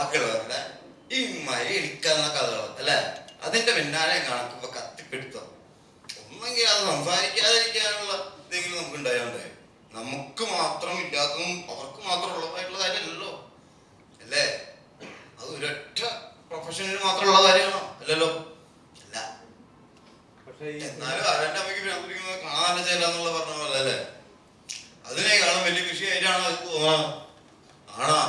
ബാക്കിയുള്ളവരുടെ ഈ മരി ഇടിക്കാവുന്ന കഥകൾ അല്ലെ? അതിന്റെ പിന്നാലെ കണക്കിപ്പോ കത്തിപ്പിടുത്തം. ഒന്നെങ്കിൽ അത് സംസാരിക്കാതിരിക്കാനുള്ള എന്തെങ്കിലും നമുക്ക് ഉണ്ടായോണ്ടേ നമുക്ക് മാത്രം ഇല്ലാത്തതും അവർക്ക് മാത്രം ഉള്ളതായിട്ടുള്ള കാര്യമല്ലല്ലോ. അല്ലേ? അത് ഒരൊറ്റ പ്രൊഫഷനിൽ മാത്രമുള്ള കാര്യമാണോ? അല്ലല്ലോ. അല്ല. എന്നാലും ആരാന്റെ അമ്മയ്ക്ക് ഭ്രാന്തിരിക്കുന്നത് കാണാൻ ചേരാന്നുള്ള പറഞ്ഞ പോലെ അല്ലേ? അതിനേക്കാളും വലിയ വിഷയമായിട്ടാണ് അത് തോന്നുന്നത് ആണോ?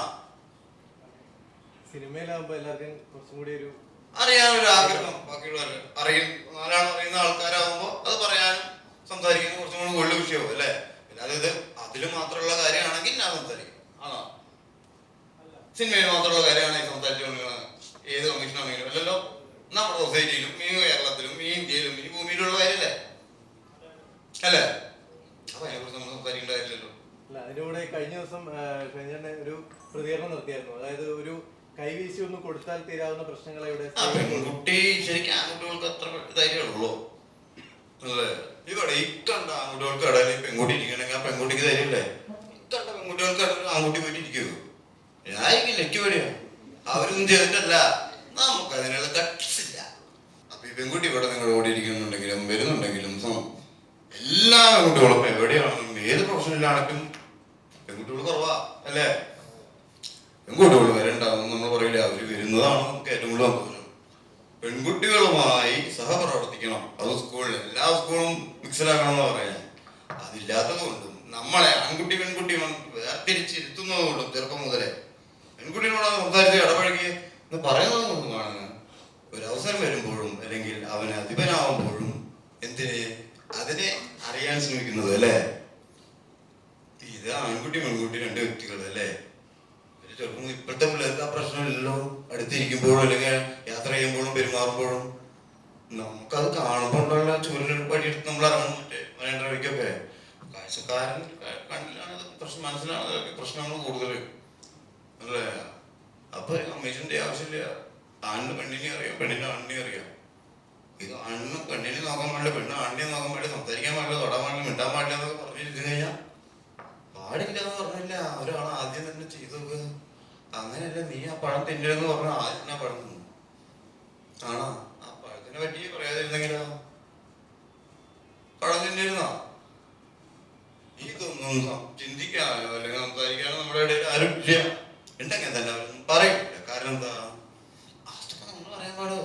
സിനിമയിലാകുമ്പോ എല്ലാവർക്കും കുറച്ചും കൂടി ഒരു അറിയാനൊരു ആഗ്രഹം ബാക്കിയുള്ളവർ അറിയും ആരാണ് അറിയുന്ന ആൾക്കാരാകുമ്പോ അത് പറയാനും സംസാരിക്കാനും കുറച്ചും കൂടി വലിയ വിഷയവും അല്ലേ? അല്ലാതെ ഇത് അതിൽ മാത്രമുള്ള കാര്യമാണെങ്കിൽ ഞാൻ സംസാരിക്കും. ആണോ? സിനിമയിൽ മാത്രമുള്ള കാര്യമാണ് സംസാരിച്ചുകൊണ്ടിരിക്കുന്നത് ഏത് കമ്മീഷനാണെങ്കിലും അല്ലല്ലോ? നമ്മുടെ സൊസൈറ്റിയിലും ഈ കേരളത്തിലും ഈ ഇന്ത്യയിലും ഈ ഭൂമിയിലുള്ള കാര്യമല്ലേ? അല്ലേ? അപ്പൊ അതിനെക്കുറിച്ച് നമ്മൾ സംസാരിക്കേണ്ട കാര്യമില്ലല്ലോ. അല്ല അതിന്റെ കൂടെ കഴിഞ്ഞ ദിവസം ഒരു പ്രതികരണം നടത്തിയായിരുന്നു. അതായത് ഒരു കൈവീശി ഒന്ന് കൊടുത്താൽ തീരാവുന്ന പ്രശ്നങ്ങളെ ഇവിടെ ആ പെൺകുട്ടി ശരിക്കും ആൺകുട്ടികൾക്ക് അത്ര ധൈര്യമുള്ളൂ അല്ലേ? ഇവിടെ ഇക്കണ്ട കണ്ട ആൺകുട്ടികൾക്ക് ഇടയിൽ പെൺകുട്ടി ഇരിക്കണമെങ്കിൽ ആ പെൺകുട്ടിക്ക് ധൈര്യമില്ലേ? ഇക്കണ്ട കണ്ട പെൺകുട്ടികൾക്ക് ഇടയിൽ ആൺകുട്ടി പോയിട്ട് ഇരിക്കുവോ ഞാൻ ഇരിക്കില്ല എനിക്ക് പേടിയാ അവരൊന്നും ചെയ്തിട്ടല്ല. നമുക്ക് അതിനുള്ള ഗട്ട്സ് ഇല്ല. അപ്പൊ ഈ പെൺകുട്ടി ഇവിടെ നിങ്ങളുടെ കൂടെ ഇരിക്കുന്നുണ്ടെങ്കിലും വരുന്നുണ്ടെങ്കിലും സം- എല്ലാ പെൺകുട്ടികളും എവിടെയാണെങ്കിലും ഏത് പ്രൊഫഷനിലാണെങ്കിലും പെൺകുട്ടികൾ കുറവാ. അല്ലേ? പെൺകുട്ടികൾ വരണ്ടാവും നമ്മൾ പറയില്ല? അവർ വരുന്നതാണ് നമുക്ക് ഏറ്റവും കൂടുതൽ സന്തോഷം പെൺകുട്ടികളുമായി സഹപ്രവർത്തിക്കണം. അത് സ്കൂളിൽ എല്ലാ സ്കൂളും മിക്സഡാക്കണം എന്ന് പറയാൻ അതില്ലാത്തത് കൊണ്ടും നമ്മളെ ആൺകുട്ടി പെൺകുട്ടി വേർതിരിച്ചിരുത്തുന്നത് കൊണ്ടും ചെറുപ്പം മുതലേ പെൺകുട്ടികളോട് സംസാരിച്ച് ഇടപഴകി എന്ന് പറയുന്നത് കൊണ്ടുമാണ് ഒരു അവസരം വരുമ്പോഴും അല്ലെങ്കിൽ അവന് അധിപനാവുമ്പോഴും എന്തിനെ? അതിനെ അറിയാൻ ശ്രമിക്കുന്നത് അല്ലേ? ഇത് ആൺകുട്ടി പെൺകുട്ടി രണ്ട് വ്യക്തികൾ അല്ലേ? ചെറുപ്പം ഇപ്പോഴത്തെ പിള്ളേർക്ക് ആ പ്രശ്നമില്ലല്ലോ അടുത്തിരിക്കുമ്പോഴും അല്ലെങ്കിൽ യാത്ര ചെയ്യുമ്പോഴും പെരുമാറുമ്പോഴും നമുക്കത് കാണുമ്പോഴുള്ള ചൂരിൽ പടിയെടുത്ത് നമ്മൾ ഇറങ്ങും. മറ്റേ മലയാള വഴിക്കൊക്കെ. കാഴ്ചക്കാരൻ കണ്ണിലാണ് പ്രശ്നം മനസ്സിലാണ് പ്രശ്നങ്ങൾ കൂടുതൽ അല്ലേ? അപ്പൊ കമ്മീഷന്റെ ആവശ്യമില്ല. ആണിന് പെണ്ണിനെ അറിയാം പെണ്ണിന് ആണിനെ അറിയാം. ഇത് ആണിന് പെണ്ണിനെ നോക്കാൻ പാടില്ല പെണ്ണ് ആണിനെ നോക്കാൻ പാടില്ല സംസാരിക്കാൻ പാടില്ല തൊടാൻ പാടില്ല മിണ്ടാൻ പാടില്ല എന്നൊക്കെ പറഞ്ഞിരുന്നു കഴിഞ്ഞാൽ പാടില്ല എന്ന് പറഞ്ഞില്ല ഒരാൾ ആദ്യം തന്നെ ചെയ്തു നോക്കുക അങ്ങനെയല്ല നീ എന്ന് പഴം പറഞ്ഞ ആദ്യം ആണോ? ആ പഴത്തിനെ പറ്റി പറയാതിരുന്നെങ്കിലോ? പഴം തിന്നിരുന്നോ ഇതൊന്നും ചിന്തിക്കാനോ അല്ലെങ്കിൽ സംസാരിക്കാനോ നമ്മുടെ ഇടയിൽ ആരും ഇല്ല ഉണ്ടെങ്കിൽ തന്നെ അവരൊന്നും പറയില്ല. കാരണം എന്താ? നമ്മൾ പറയാൻ പാടോ?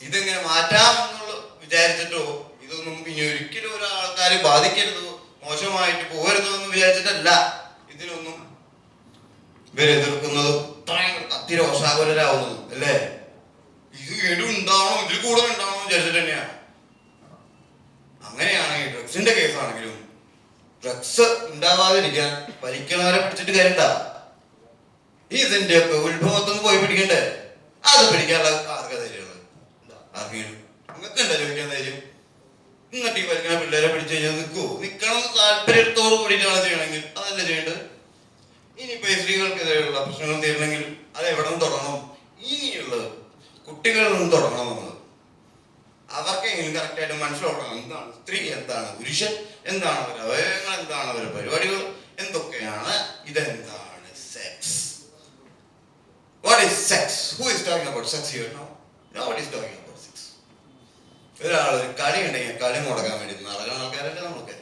ഇതെങ്ങനെ മാറ്റാം എന്നുള്ള വിചാരിച്ചിട്ടോ? ഇതൊന്നും ഇനി ഒരിക്കലും ഒരാൾക്കാരെ ബാധിക്കരുതോ? മോശമായിട്ട് പോകരുതോ എന്ന് വിചാരിച്ചിട്ടല്ല. ഇവരെ എതിർക്കുന്നത് ഇത്രയും കത്തി രോഷാകുലരാവുന്നത് അല്ലേ? ഇത് വീണ്ടും ഉണ്ടാവണം ഇതിൽ കൂടുതൽ ഉണ്ടാവണം വിചാരിച്ചിട്ട് തന്നെയാ. അങ്ങനെയാണെങ്കിൽ ഡ്രഗ്സിന്റെ കേസാണെങ്കിലും ഡ്രഗ്സ് ഉണ്ടാവാതിരിക്കാൻ ഭരിക്കണവരെ പിടിച്ചിട്ട് കാര്യണ്ട ഇതിന്റെ ഒക്കെ ഉത്ഭവത്തൊന്ന് പോയി പിടിക്കണ്ടേ? അത് പിടിക്കാനുള്ള ആർക്കാ ധൈര്യമുള്ളത് ആർക്കെങ്കിലും? നിങ്ങൾക്ക് എന്താ ചോദിക്കാൻ ധൈര്യം? എന്നിട്ട് ഈ പരിക്കണ പിള്ളേരെ പിടിച്ചു കഴിഞ്ഞാൽ നിൽക്കുമോ നിൽക്കണം താല്പര്യത്തോട് കൂടിയിട്ടാണ് ചെയ്യണമെങ്കിൽ അതല്ല ചെയ്യേണ്ടത്? ഇനിയിപ്പോ ഈ സ്ത്രീകൾക്കെതിരെയുള്ള പ്രശ്നങ്ങൾ തീരണമെങ്കിൽ അത് എവിടെ നിന്ന് തുടങ്ങണം? ഇനിയുള്ളത് കുട്ടികളിൽ നിന്ന് തുടങ്ങണം നമ്മൾ അവർക്കെങ്കിലും കറക്റ്റായിട്ട് മനസ്സിലാക്കണം എന്താണ് സ്ത്രീ എന്താണ് പുരുഷൻ എന്താണ് അവരുടെ അവയവങ്ങൾ എന്താണ് അവരുടെ പരിപാടികൾ എന്തൊക്കെയാണ് ഇതെന്താണ് sex what is sex who is talking about sex what is talking about sex ഒരാൾ ഒരു കളി ഉണ്ടെങ്കിൽ കളി മുടക്കാൻ വേണ്ടി നടക്കുന്ന ആൾക്കാർ